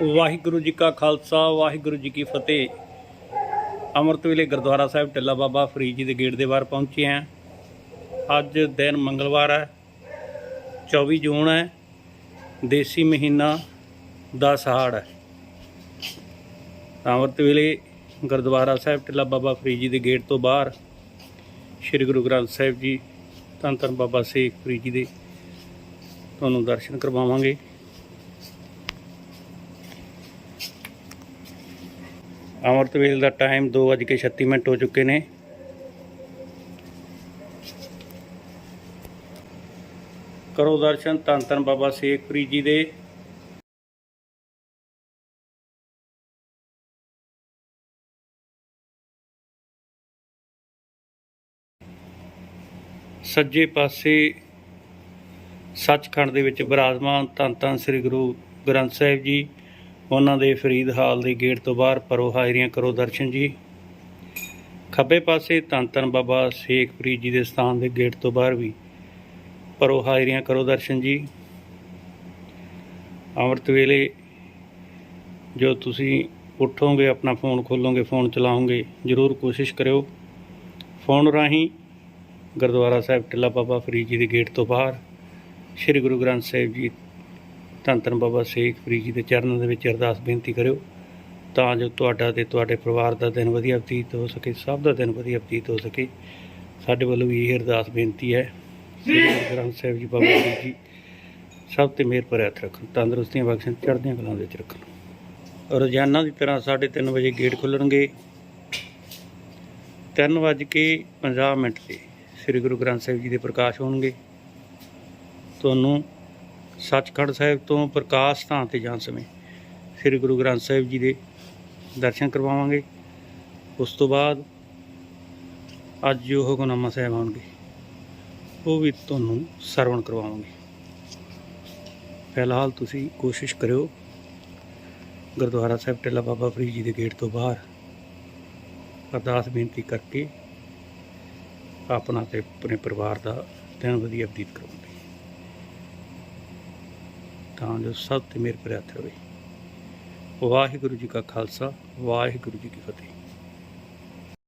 ਵਾਹਿਗੁਰੂ ਜੀ ਕਾ ਖਾਲਸਾ, ਵਾਹਿਗੁਰੂ ਜੀ ਕੀ ਫਤਿਹ। ਅੰਮ੍ਰਿਤ ਵੇਲੇ ਗੁਰਦੁਆਰਾ ਸਾਹਿਬ ਟਿੱਲਾ ਬਾਬਾ ਫਰੀਦ ਜੀ ਦੇ ਗੇਟ ਦੇ ਬਾਹਰ ਪਹੁੰਚੇ ਹਾਂ। ਅੱਜ ਦਿਨ ਮੰਗਲਵਾਰ ਹੈ 24 ਜੂਨ ਹੈ, ਦੇਸੀ ਮਹੀਨਾ ਦਾ ਸਹਾੜ ਹੈ। ਅੰਮ੍ਰਿਤ ਵੇਲੇ ਗੁਰਦੁਆਰਾ ਸਾਹਿਬ ਟਿੱਲਾ ਬਾਬਾ ਫਰੀਦ ਜੀ ਦੇ ਗੇਟ ਤੋਂ ਬਾਹਰ ਸ੍ਰੀ ਗੁਰੂ ਗ੍ਰੰਥ ਸਾਹਿਬ ਜੀ, ਧੰਨ ਧੰਨ ਬਾਬਾ ਸੇਖ ਫਰੀਦ ਜੀ ਦੇ। ਤੁਹਾਨੂੰ ਦਰਸ਼ਨ ਕਰਵਾਵਾਂਗੇ। ਅੰਮ੍ਰਿਤ ਵੇਲੇ ਦਾ ਟਾਈਮ 2:36 ਮਿੰਟ ਹੋ ਚੁੱਕੇ ਨੇ। ਕਰੋ ਦਰਸ਼ਨ, ਧੰਨ ਧੰਨ ਬਾਬਾ ਸੇਖ ਫਰੀਦ ਜੀ ਦੇ। ਸੱਜੇ ਪਾਸੇ ਸੱਚਖੰਡ ਦੇ ਵਿੱਚ ਬਿਰਾਜਮਾਨ ਧੰਨ ਧੰਨ ਸ੍ਰੀ ਗੁਰੂ ਗ੍ਰੰਥ ਸਾਹਿਬ ਜੀ। ਉਹਨਾਂ ਦੇ ਫਰੀਦ ਹਾਲ ਦੇ ਗੇਟ ਤੋਂ ਬਾਹਰ ਪਰੋ ਹਾਜ਼ਰੀਆਂ ਕਰੋ ਦਰਸ਼ਨ ਜੀ। ਖੱਬੇ ਪਾਸੇ ਧੰਨ ਧੰਨ ਬਾਬਾ ਸ਼ੇਖ ਫਰੀਦ ਜੀ ਦੇ ਸਥਾਨ ਦੇ ਗੇਟ ਤੋਂ ਬਾਹਰ ਵੀ ਪਰੋ ਹਾਜ਼ਰੀਆਂ ਕਰੋ ਦਰਸ਼ਨ ਜੀ। ਅੰਮ੍ਰਿਤ ਵੇਲੇ ਜੋ ਤੁਸੀਂ ਉੱਠੋਗੇ, ਆਪਣਾ ਫੋਨ ਖੋਲੋਗੇ, ਫੋਨ ਚਲਾਓਗੇ, ਜ਼ਰੂਰ ਕੋਸ਼ਿਸ਼ ਕਰਿਓ। ਫੋਨ ਰਾਹੀਂ ਗੁਰਦੁਆਰਾ ਸਾਹਿਬ ਟਿੱਲਾ ਬਾਬਾ ਫਰੀਦ ਜੀ ਦੇ ਗੇਟ ਤੋਂ ਬਾਹਰ ਸ੍ਰੀ ਗੁਰੂ ਗ੍ਰੰਥ ਸਾਹਿਬ ਜੀ ਧੰਨ ਧੰਨ ਬਾਬਾ ਸ਼ੇਖ ਫਰੀਦ ਜੀ ਦੇ ਚਰਨਾਂ ਦੇ ਵਿੱਚ ਅਰਦਾਸ ਬੇਨਤੀ ਕਰਿਓ ਤਾਂ ਜੋ ਤੁਹਾਡਾ ਤੇ ਤੁਹਾਡੇ ਪਰਿਵਾਰ ਦਾ ਦਿਨ ਵਧੀਆ ਬਤੀਤ ਹੋ ਸਕੇ, ਸਭ ਦਾ ਦਿਨ ਵਧੀਆ ਬਤੀਤ ਹੋ ਸਕੇ। ਸਾਡੇ ਵੱਲੋਂ ਵੀ ਇਹ ਅਰਦਾਸ ਬੇਨਤੀ ਹੈ। ਸ੍ਰੀ ਗੁਰੂ ਗ੍ਰੰਥ ਸਾਹਿਬ ਜੀ, ਬਾਬਾ ਫਰੀਦ ਜੀ, ਸਭ ਤੇ ਮਿਹਰ ਭਰਿਆ ਹੱਥ ਰੱਖਣ, ਤੰਦਰੁਸਤੀਆਂ ਬਖਸ਼ਣ, ਚੜ੍ਹਦੀਆਂ ਕਲਾਂ ਵਿੱਚ ਰੱਖਣ। ਰੋਜ਼ਾਨਾ ਦੀ ਤਰ੍ਹਾਂ 3:30 ਵਜੇ ਗੇਟ ਖੁੱਲਣਗੇ। 3:50 ਮਿੰਟ ਤੇ ਸ੍ਰੀ ਗੁਰੂ ਗ੍ਰੰਥ ਸਾਹਿਬ ਜੀ ਦੇ ਪ੍ਰਕਾਸ਼ ਹੋਣਗੇ। ਤੁਹਾਨੂੰ ਸੱਚਖੰਡ ਸਾਹਿਬ ਤੋਂ ਪ੍ਰਕਾਸ਼ ਸਥਾਨ ਤੇ ਜਾਣ ਸਮੇਂ ਸ੍ਰੀ ਗੁਰੂ ਗ੍ਰੰਥ ਸਾਹਿਬ ਜੀ ਦੇ ਦਰਸ਼ਨ ਕਰਵਾਵਾਂਗੇ। ਉਸ ਤੋਂ ਬਾਅਦ ਅੱਜ ਜੋ ਹੁਕਮਨਾਮਾ ਸਾਹਿਬ ਆਉਣਗੇ। ਉਹ ਵੀ ਤੁਹਾਨੂੰ ਸਰਵਣ ਕਰਵਾਵਾਂਗੇ। ਫਿਲਹਾਲ ਤੁਸੀਂ ਕੋਸ਼ਿਸ਼ ਕਰਿਓ। ਗੁਰਦੁਆਰਾ ਸਾਹਿਬ ਟਿੱਲਾ ਬਾਬਾ ਫਰੀਦ ਜੀ ਦੇ ਗੇਟ ਤੋਂ ਬਾਹਰ ਅਰਦਾਸ ਬੇਨਤੀ ਕਰਕੇ ਆਪਣਾ ਤੇ ਆਪਣੇ ਪਰਿਵਾਰ ਦਾ ਦਿਨ ਵਧੀਆ ਬਤੀਤ ਕਰਵਾਉਂਦੇ। ਤਾਂ ਜੋ ਸਭ ਤੇ ਮੇਰੇ ਪਰ ਰਵੇ। ਵਾਹਿਗੁਰੂ ਜੀ ਕਾ ਖਾਲਸਾ, ਵਾਹਿਗੁਰੂ ਜੀ ਕੀ ਫਤਿਹ।